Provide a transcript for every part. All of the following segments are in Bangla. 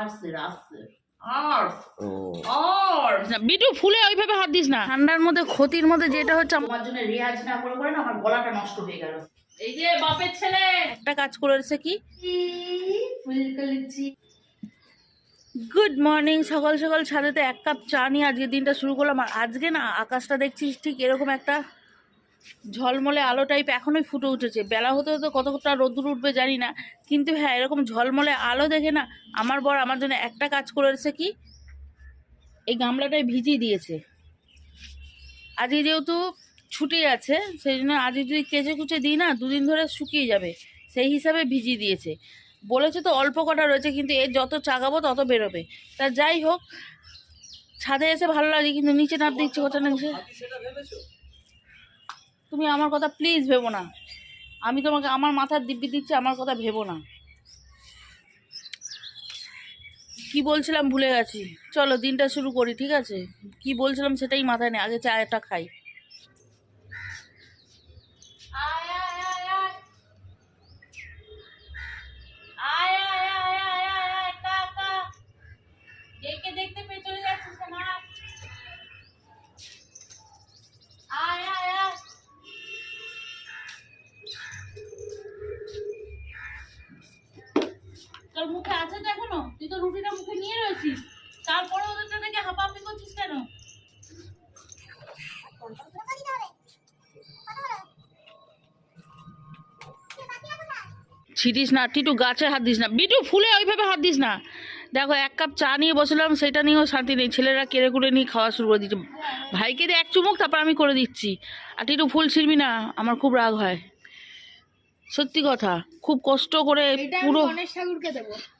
আর্টসের আর্টসের আর্টস বিটু ফুলে ওইভাবে হাত দিস না। ঠান্ডার মধ্যে ক্ষতির মধ্যে যেটা হচ্ছে আমার জন্য রেয়াজ না করে করে না আমার গলাটা নষ্ট হয়ে গেল। এই যে বাপের ছেলে। একটা কাজ করেছে কি? গুড মর্নিং সকাল সকাল ছাদেতে এক কাপ চা নিয়ে আজকের দিনটা শুরু করলাম। আর আজকে না আকাশটা দেখছিস ঠিক এরকম একটা ঝলমলে আলো টাইপ এখনোই ফুটে উঠেছে। বেলা হতে হতে কতটা রোদ্দুর উঠবে জানি না। কিন্তু হ্যাঁ এরকম ঝলমলে আলো দেখে না আমার বর আমার জন্য একটা কাজ করেছে কি? এই গামলাটায় ভিজিয়ে দিয়েছে। আজকে যেহেতু ছুটি আছে, সেই জন্য আজকে যদি কেচে কুচে দিই না, দুদিন ধরে শুকিয়ে যাবে। সেই হিসাবে ভিজিয়ে দিয়েছে। বলেছে তো অল্প কটা রয়েছে, কিন্তু এর যত চাগাবো তত বেরোবে। তা যাই হোক, ছাদে এসে ভালো লাগে, কিন্তু নিচে নামতে ইচ্ছে করছে না তুমি আমার কথা প্লিজ ভেবো না। আমি তোমাকে আমার মাথার দিব্যি দিচ্ছি, আমার কথা ভেবো না। কি বলছিলাম ভুলে গেছি। চলো, দিনটা শুরু করি, ঠিক আছে? কি বলছিলাম সেটাই মাথায় নেই, আগে চাটা খাই। দেখতে যাচ্ছিস তোর মুখে আছে তো এখনও? তুই তো রুটিটা মুখে নিয়ে রয়েছিস। তারপরে ওদেরটা থেকে হাঁপাহাঁপি করছিস কেন? ছিটিস না, টিটু গাছে হাত দিস না। বিটু, ফুলে ওইভাবে হাত দিস না। দেখো, এক কাপ চা নিয়ে বসলাম, সেটা নিয়েও শান্তি নেই। ছেলেরা কেড়ে কুড়ে নিয়ে খাওয়া শুরু করে দিচ্ছে। ভাইকে দিয়ে এক চুমুক, তারপর আমি করে দিচ্ছি। আর টিটু ফুল ছিড়বি না, আমার খুব রাগ হয়। সত্যি কথা খুব কষ্ট করে পুরো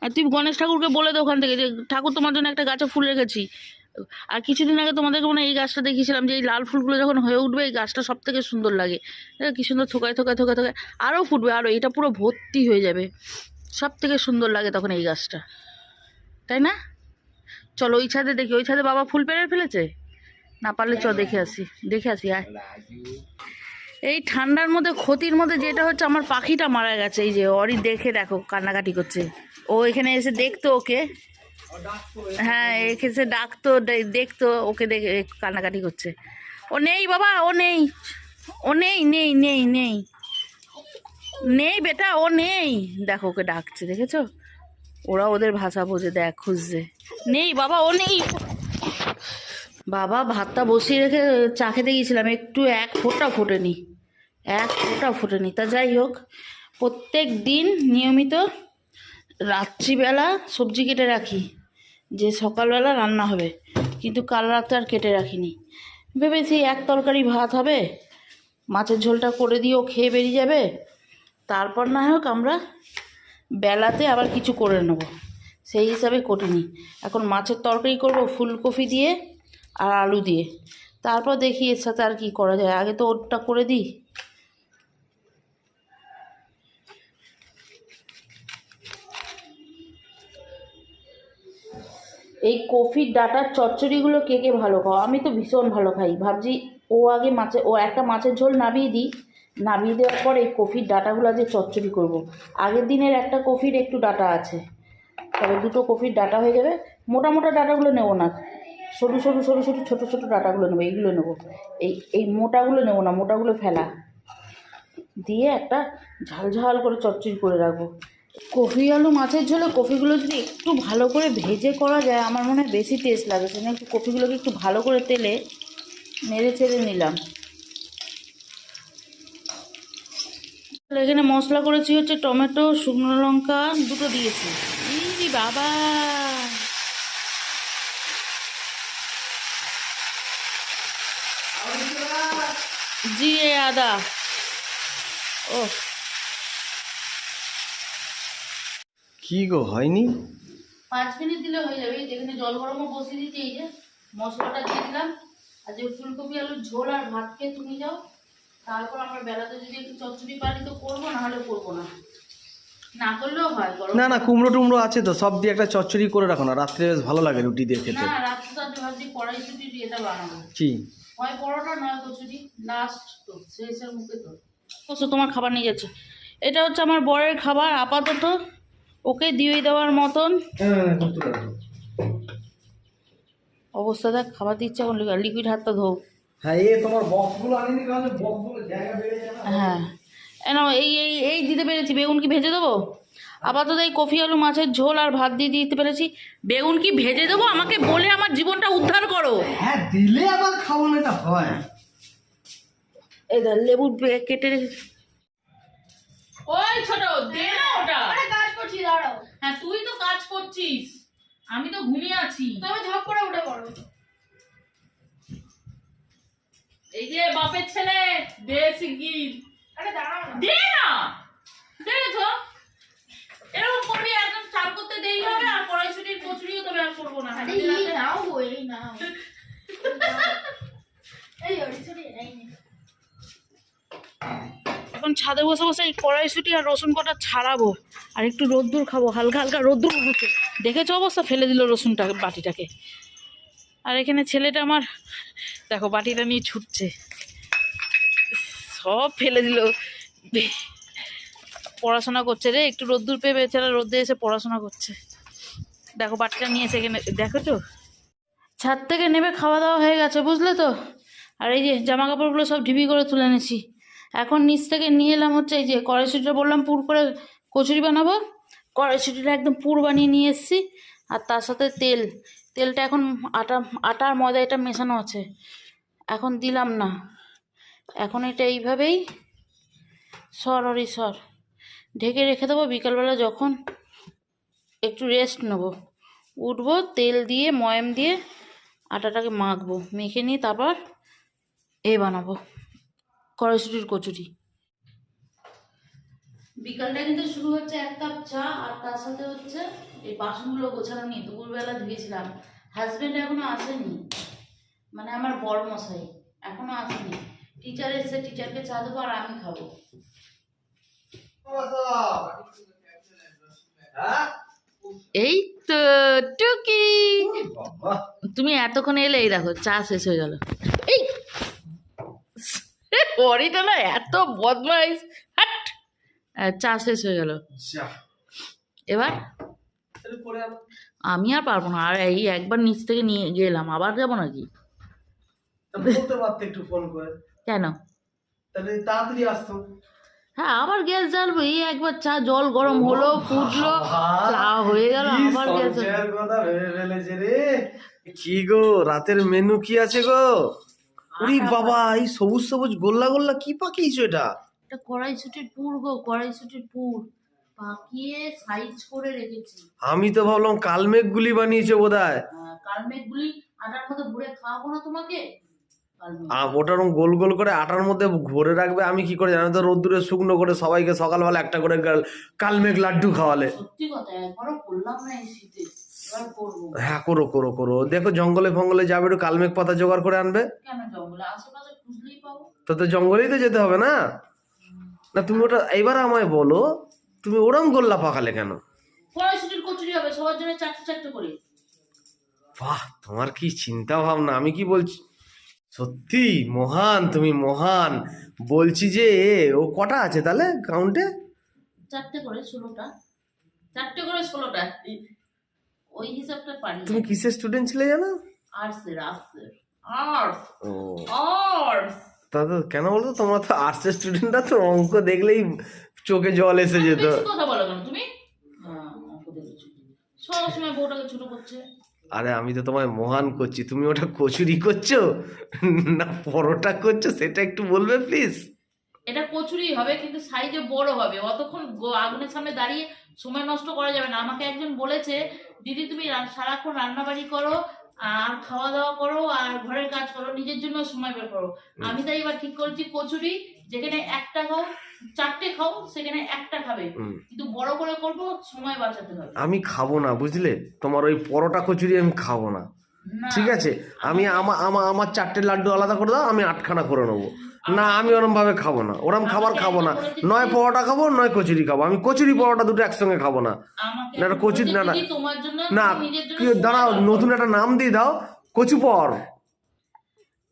আর তুই গণেশ ঠাকুরকে বলে দে ওখান থেকে যে ঠাকুর তোমার জন্য একটা গাছে ফুল রেখেছি। আর কিছুদিন আগে তোমাদেরকে মনে হয় এই গাছটা দেখিয়েছিলাম যে এই লাল ফুলগুলো যখন হয়ে উঠবে এই গাছটা সব থেকে সুন্দর লাগে। কি সুন্দর থোকায় থোকায় থোকায় থোকায় আরও ফুটবে আরও এটা পুরো ভর্তি হয়ে যাবে। সব থেকে সুন্দর লাগে তখন এই গাছটা। তাই না? চলো ওই ছাদে দেখি ওই ছাদে বাবা ফুল পেরে ফেলেছে? না পারলে চ দেখে আসি দেখে আসি আয়। এই ঠান্ডার মধ্যে, ক্ষতির মধ্যে যেটা হচ্ছে আমার পাখিটা মারা গেছে। এই যে অরি দেখে দেখো কান্নাকাটি করছে। ও এখানে এসে দেখতো ওকে। হ্যাঁ এসে ডাকতো দেখতো, ওকে দেখে কান্নাকাটি করছে। ও নেই বাবা, ও নেই। ও নেই নেই নেই নেই। নেই বেটা, ও নেই। দেখো ওকে ডাকছে, দেখেছ? ওরা ওদের ভাষা বোঝে, দেখ, খুঁজছে। নেই বাবা, ও নেই। বাবা, ভাতটা বসিয়ে রেখে চা খেতে গিয়েছিলাম। একটু এক ফোঁটা ফোটেনি। এক ফোঁটা ফোটেনি। তা যাই হোক, প্রত্যেক দিন নিয়মিত রাত্রিবেলা সবজি কেটে রাখি, যে সকালবেলা রান্না হবে। কিন্তু কাল রাতে আর কেটে রাখিনি। ভেবেছি এক তরকারি ভাত হবে, মাছের ঝোলটা করে দিয়েও খেয়ে বেরিয়ে যাবে। তারপর না হোক আমরা বেলাতে আবার কিছু করে নেব। সেই হিসাবে করিনি। এখন মাছের তরকারি করব, ফুলকপি দিয়ে। আর আলু দিয়ে। তারপর দেখি এর সাথে আর কি করা যায়। আগে তো ওটা করে দিই। এই কফির ডাটার চচ্চড়িগুলো কে কে ভালো খাও? আমি তো ভীষণ ভালো খাই। ভাবছি ও আগে মাছে, ও একটা মাছের ঝোল নামিয়ে দিই। নামিয়ে দেওয়ার পর এই কফির ডাটাগুলো যে চচ্চড়ি করব। আগের দিনের একটা কফির একটু ডাটা আছে। তবে দুটো কফির ডাটা হয়ে যাবে। মোটা মোটা ডাটাগুলো নেব না। সরু সরু সরু সরু, ছোটো ছোটো ডাটাগুলো নেব, এইগুলো নেব। এই এই মোটাগুলো নেব না, মোটাগুলো ফেলা। দিয়ে একটা ঝাল ঝাল করে চচ্চড়ি করে রাখব। কফি আলু মাছের ঝোলে কফিগুলো যদি একটু ভালো করে ভেজে করা যায়, আমার মনে হয় বেশি টেস্ট লাগে। সেজন্য একটু কফিগুলোকে একটু ভালো করে তেলে নেড়ে চেড়ে নিলাম। এখানে মশলা করেছি হচ্ছে টমেটো, শুকনো লঙ্কা, দুটো দিয়েছি। বাবা! জিরে আদা। ও কি গো হয়নি? পাঁচ মিনিট দিলে হয়ে যাবে। এই যে এখানে জল গরমও বসিয়ে দিচ্ছি এই যে মশলাটা দিয়ে দিলাম। আর যে ফুলকপি আলুর ঝোল আর ভাত খেয়ে তুমি যাও। তারপর আমরা বেলাতে যদি একটু চচ্চড়ি পারি তো করব না হলে করব না। না করলেও হয় গরম। না না কুমড়ো টুমড়ো আছে তো সব দিয়ে একটা চচ্চড়ি করে রাখো না। রাত্রে বেশ ভালো লাগে রুটি দিয়ে খেতে। না রাত্রে তো ভাবছি কড়াইশুটি দিয়ে এটা বানাবো। কি হয় পরোটা নয় কচুরি লাস্ট তো শেষের মুখে তো। তো তোমার খাবার নিয়ে যাচ্ছে। এটা হচ্ছে আমার বরের খাবার আপাতত। ওকে দিয়ে দেওয়ার মতন। অবস্থা দেখ খাবার দিচ্ছে এখন লিকুইড হাতটা ধো হ্যাঁ এ তোমার বক্সগুলো আনিনি কারণ বক্সগুলো জায়গা বেড়ে যাবে। হ্যাঁ। এ নাও এই এই এই দিতে পেরেছি। বেগুন কি ভেজে দেবো? আপাতত এই কফি আলু মাছের ঝোল আর ভাত দিয়ে দিতে পেরেছি। বেগুন কি ভেজে দেবো? আমাকে বলে আমার জীবনটা উদ্ধার করো। হ্যাঁ দিলে আবার খাওয়ানোটা হয়। এই ধর লেবু কেটে রেখে ওই ছোট দে না ওটা। কাজ করছি দাঁড়াও। হ্যাঁ তুই তো কাজ করছিস। আমি তো ঘুমিয়ে আছি। তবে ঝপ করে উঠে পড়ো। এই যে বাপের ছেলে দে শিগগির। আরে দাঁড়াও না। দে না! দেখেছ এরকম করবি একদম চাল করতে দেরি হবে আর কড়াইশুটির কচুরিও তবে আর করব না। এই নাও গো এই নাও। এই ওরি এই এখন ছাদে বসে বসে এই কড়াইশুটি আর রসুন কটা ছাড়াবো আর একটু রোদ্দুর খাব হালকা হালকা রোদ্দুর উঠেছে দেখেছ অবস্থা? ফেলে দিল রসুনটা বাটিটাকে। আর এখানে ছেলেটা আমার দেখো বাটিটা নিয়ে ছুটছে। সব ফেলে দিল। পড়াশোনা করছে রে, একটু রোদ্দুর পেয়ে বেচারা রোদ্দে এসে পড়াশোনা করছে। দেখো বাটিটা নিয়ে এসে এখানে, দেখো তো। ছাদ থেকে নেমে খাওয়া দাওয়া হয়ে গেছে, বুঝলে তো? আর এই যে জামা কাপড়গুলো সব ঢিবি করে তুলে এনেছি। এখন নিচ থেকে নিয়ে এলাম হচ্ছে এই যে কড়াইশুটিটা বললাম পুর করে কচুরি বানাবো। কড়াইশুটিটা একদম পুর বানিয়ে নিয়ে এসেছি, আর তার সাথে তেল। তেলটা এখন আটা, আটার ময়দা এটা মেশানো আছে। এখন দিলাম না। এখন এটা এইভাবেই সর অরি সর। ঢেকে রেখে দেবো বিকালবেলা যখন একটু রেস্ট নেব। উঠবো, তেল দিয়ে, ময়াম দিয়ে আটাটাকে মাখবো, মেখে নিয়ে তারপর এ বানাবো, কড়াইশুটির কচুরি। বিকালটা কিন্তু শুরু হচ্ছে এক কাপ চা, আর তার সাথে হচ্ছে এই বাসনগুলো গোছানো নিয়ে দুপুরবেলা ধুয়েছিলাম। হাজবেন্ড এখনও আসেনি মানে আমার বড় মশাই এখনও আসেনি। টিচার এসে টিচারকে চা দেবো আর আমি খাব। এই তো টুকি। তুমি এতক্ষণ এলে এই দেখো চা শেষ হয়ে গেল। এই! পরিটা না এত বদমাইশ। হাট! চা শেষ হয়ে গেল। এবার আমি আর পারব না। আর এই একবার নিচ থেকে নিয়ে গেলাম। আবার যাব নাকি? একটু ফোন করে। কেন? তাহলে তাড়াতাড়ি আসতো। হ্যাঁ আবার গ্যাস জ্বালবো। এই একবার চা জল গরম হলো ফুটলো চা হয়ে গেল আবার গ্যাস কথা ভেবে ফেলেছে রে। কি গো রাতের মেনু কি আছে গো? উরি বাবা। এই সবুজ সবুজ গোল্লা গোল্লা কি পাকিয়েছো এটা? এটা কড়াইশুটির পুর গো কড়াইশুটির পুর। পাকিয়ে সাইজ করে রেখেছি। আমি তো ভাবলাম কালমেঘ গুলি বানিয়েছো বোধহয়। আহ, কালমেঘগুলি আটার মধ্যে ভরে খাওয়াবো না তোমাকে? কালমেঘ। ওটা ওরকম গোল গোল করে আটার মধ্যে ভরে রাখবে। আমি কি করে জানো তো? রোদ্দুরে শুকনো করে সবাইকে সকালবেলা একটা করে কালমেঘ লাড্ডু খাওয়ালে। হ্যাঁ করো করো করো। দেখো জঙ্গলে ফঙ্গলে যাবে একটু কালমেঘ পাতা জোগাড় করে আনবে। তো তো জঙ্গলেই তো যেতে হবে না? না তুমি ওটা এবার আমায় বলো তুমি ওরম গোল্লা পাকালে কেন? বাহ তোমার কি চিন্তা ভাবনা? আমি কি বলছি সত্যি? মহান তুমি মহান। বলছি যে ও কটা আছে তাহলে কাউন্টে চারটে করে ষোলোটা। চারটে করে ষোলোটা। ওই হিসাবটা পারি তুমি কিসের স্টুডেন্ট ছিলে জানো? আর্টসের আর্টসের আর্টস ও। আর্টস তা তো কেন বলতো? তোমরা তো আর্টসের স্টুডেন্টরা তো অঙ্ক দেখলেই চোখে জল এসে যেত। কথা বলো কেন? তুমি? হ্যাঁ, অঙ্ক দেখেছ। বউটাকে ছোট করছে। আরে আমি তো তোমায় মহান করছি, তুমি ওটা কচুরি করছ? না, পরোটা করছ, সেটা একটু বলবে প্লিজ এটা কচুরি হবে, কিন্তু সাইজে বড় হবে। অতক্ষণ আগুনের সামনে দাঁড়িয়ে সময় নষ্ট করা যাবে না। আমাকে একজন বলেছে, দিদি, তুমি সারাক্ষণ রান্নাবাড়ি করো আর খাওয়া দাওয়া করো আর ঘরের কাজ করো নিজের জন্য সময় বের করো। আমি তাই এবার ঠিক করেছি কচুরি যেখানে একটা খাও চারটে খাও সেখানে একটা খাবে। কিন্তু বড় করে করব সময় বাঁচাতে হবে। আমি খাব না বুঝলে? তোমার ওই পরোটা কচুরি আমি খাব না। ঠিক আছে? আমি আমার আমার চারটে লাড্ডু আলাদা করে দাও আমি আটখানা করে নেব। না আমি ওরম ভাবে খাব না। ওরম খাবার খাব না। নয় পরোটা খাব নয় কচুরি খাব। আমি কচুরি পরোটা দুটো একসঙ্গে খাব না। না, কচুরি- না, না। দিদি তোমার জন্য না দাঁড়াও নতুন একটা নাম দিয়ে দাও। কচুপর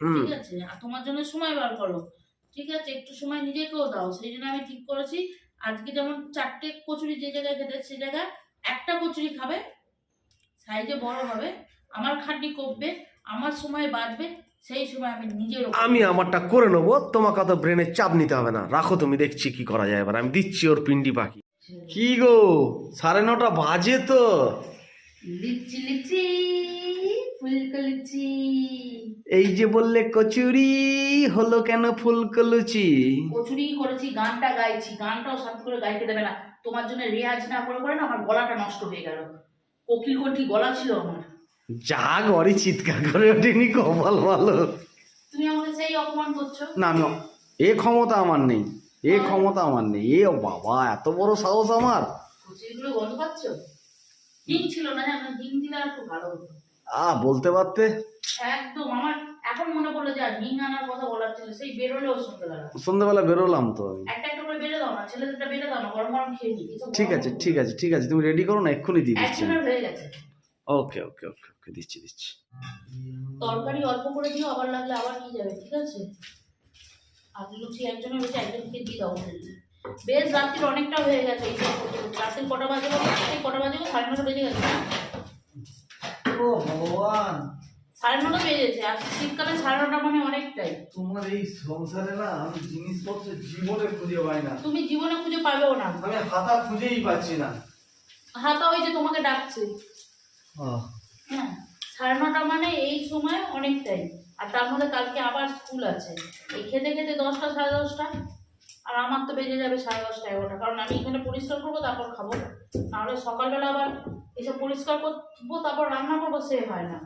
হুম। ঠিক আছে আর তোমার জন্য সময় বার করো। ঠিক আছে একটু সময় নিজেকেও দাও। সেই জন্য আমি ঠিক করেছি। আজকে যেমন চারটে কচুরি যে জায়গায় খেতে সে জায়গায় একটা কচুরি খাবে সাইজে বড় হবে। আমার খাটনি কমবে আমার সময় বাঁচবে। সেই সময় আমি নিজের আমি আমারটা করে নেব তোমাকে অত ব্রেনের চাপ নিতে হবে না। রাখো তুমি দেখছি কি করা যায়। এবার আমি দিচ্ছি ওর পিন্ডি পাখি। কি গো সাড়ে নটা বাজে তো। লিচি লিচি এই যে বললে কচুরি হলো কেন ফুলকলুচি কচুরি করেছি গানটা গাইছি। গানটাও শান্তি করে গাইতে দেবে না। তোমার জন্য রেয়াজ না করে করে না আমার গলাটা নষ্ট হয়ে গেল। কোকিল কণ্ঠী গলা ছিল আমার। যা ঘরে চিৎকার করে ওঠেনি কপাল ভালো। তুমি আমাকে সেই অপমান করছ? না না এ ক্ষমতা আমার নেই এ ক্ষমতা আমার নেই এ বাবা এত বড় সাহস আমার। কচুরিগুলো গন্ধ পাচ্ছ? হিং ছিল না জানো হিং দিলে আর খুব ভালো হতো। আ বলতে পারতে? একদম আমার এখন মনে পড়ল যে হিং আনার কথা বলার ছিল সেই বেরোলেও সন্ধ্যেবেলা। সন্ধ্যাবেলা বেরোলাম তো আমি। একটা একটা করে বেড়ে দাও না ছেলেদেরটা বেড়ে দাও না গরম গরম খেয়ে নিই ঠিক আছে ঠিক আছে ঠিক আছে তুমি রেডি করো না এক্ষুনি দিয়ে দিচ্ছি হয়ে গেছে। ওকে ওকে ওকে ওকে দিচ্ছি দিচ্ছি। তরকারি অল্প করে দিও আবার লাগলে আবার নিয়ে যাবে ঠিক আছে? আর লুচি একজনের হয়েছে একজনকে দিয়ে দাও বেশ রাত্রির অনেকটা হয়ে গেছে এই। রাত্রির কটা বাজে? রাত্রির কটা বাজে সাড়ে নটা বেজে গেছে ও ভগবান! সাড়ে নটা বেজেছে আর শীতকালে সাড়ে নটা মানে অনেকটাই। তোমার এই সংসারে না আমি জিনিসপত্র জীবনে খুঁজে পাই না। তুমি জীবনে খুঁজে পাবেও না। আমি হাতা খুঁজেই পাচ্ছি না। হাতা ওই যে তোমাকে ডাকছে। হ্যাঁ। সাড়ে নটা মানে এই সময় অনেকটাই। আর তার মধ্যে কালকে আবার স্কুল আছে। এই খেতে খেতে দশটা সাড়ে দশটা। আর আমার তো বেজে যাবে সাড়ে দশটা এগারোটা। কারণ আমি এখানে পরিষ্কার করব তারপর খাব। নাহলে সকালবেলা আবার এসব পরিষ্কার করব তারপর রান্না করব সে হয় না।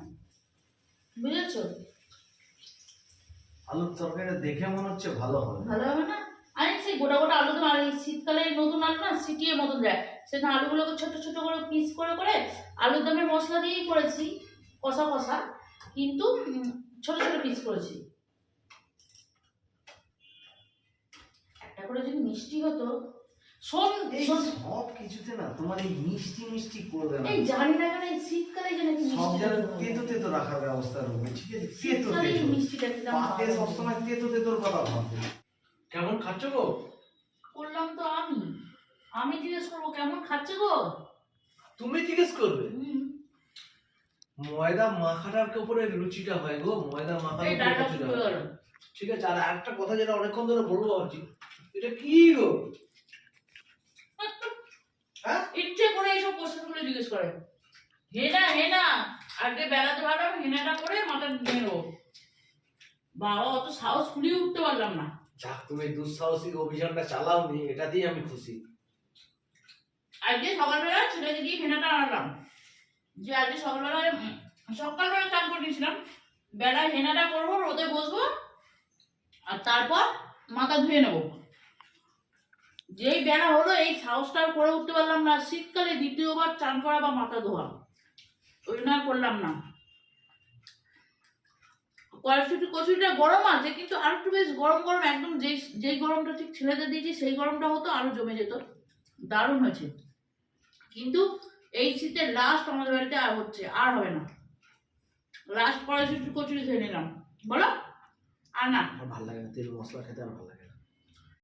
বুঝেছ? আলুর তরকারিটা দেখে মনে হচ্ছে ভালো হবে ভালো হবে না? আরে সেই গোটা গোটা আলু তো শীতকালে নতুন আলু না সিটিয়ে মতন যায়। সেটা আলুগুলোকে ছোট ছোট করে পিস করে করে আলুর দমের মশলা দিয়েই করেছি কষা কষা। কিন্তু ছোট ছোট পিস করেছি। একটা করে যদি মিষ্টি হতো শোন এই শোন। সব কিছুতে না তোমার এই মিষ্টি মিষ্টি করবে না। এই জানি না কেন এই শীতকালে যেন সব হবে। তেতো তেতো রাখার ব্যবস্থা রয়েছে ঠিক আছে? তেতো তেতো মিষ্টিটা পাতে সবসময় তেতো তেতোর কথা ভাববে। খাচ্ছ গো? করলাম তো আমি। আমি জিজ্ঞেস করব কেমন খাচ্ছে গো? তুমি জিজ্ঞেস করবে? ময়দা মাখাটার উপরে লুচিটা হয় গো ময়দা মাখার লুচিটা গেল ঠিক আছে আর একটা কথা যেটা অনেকক্ষণ ধরে বলব ভাবছি এটা কি গো? হ্যাঁ? ইচ্ছে করে এইসব কোশ্চেনগুলো জিজ্ঞেস করে। হেনা হেনা। আগে বেড়াতে পারলাম হেনাটা করে মাথা নিয়ে নেব। বাবা অত সাহস ফুলিয়ে উঠতে পারলাম না। যাক তুমি দুঃসাহসিক অভিযানটা চালাওনি এটাতেই আমি খুশি। আজকে সকালবেলা ছেলেকে দিয়ে হেনাটা আনলাম। যে আজকে সকালবেলায় উম, সকালবেলা চান করে দিয়েছিলাম বেলায় হেনাটা করব রোদে বসবো আর তারপর মাথা ধুয়ে নেব। যেই বেলা হলো এই সাহসটা করে উঠতে পারলাম না। শীতকালে দ্বিতীয়বার চান করা বা মাথা ধোয়া। ওই জন্য করলাম না। কড়াইশুটি, কচুরিটা গরম আছে, কিন্তু আর একটু বেশ গরম গরম, একদম যেই যেই গরমটা ঠিক ছেলেদের দিয়েছি, সেই গরমটা হতো আরও জমে যেত। দারুণ হয়েছে। কিন্তু এই শীতের লাস্ট আমাদের বাড়িতে আর হচ্ছে, আর হবে না। লাস্ট কড়াইশুটি, কচুরি খেয়ে নিলাম। বলো? আর না। ভালো লাগে না, তেল মশলা খেতে আর ভালো লাগে।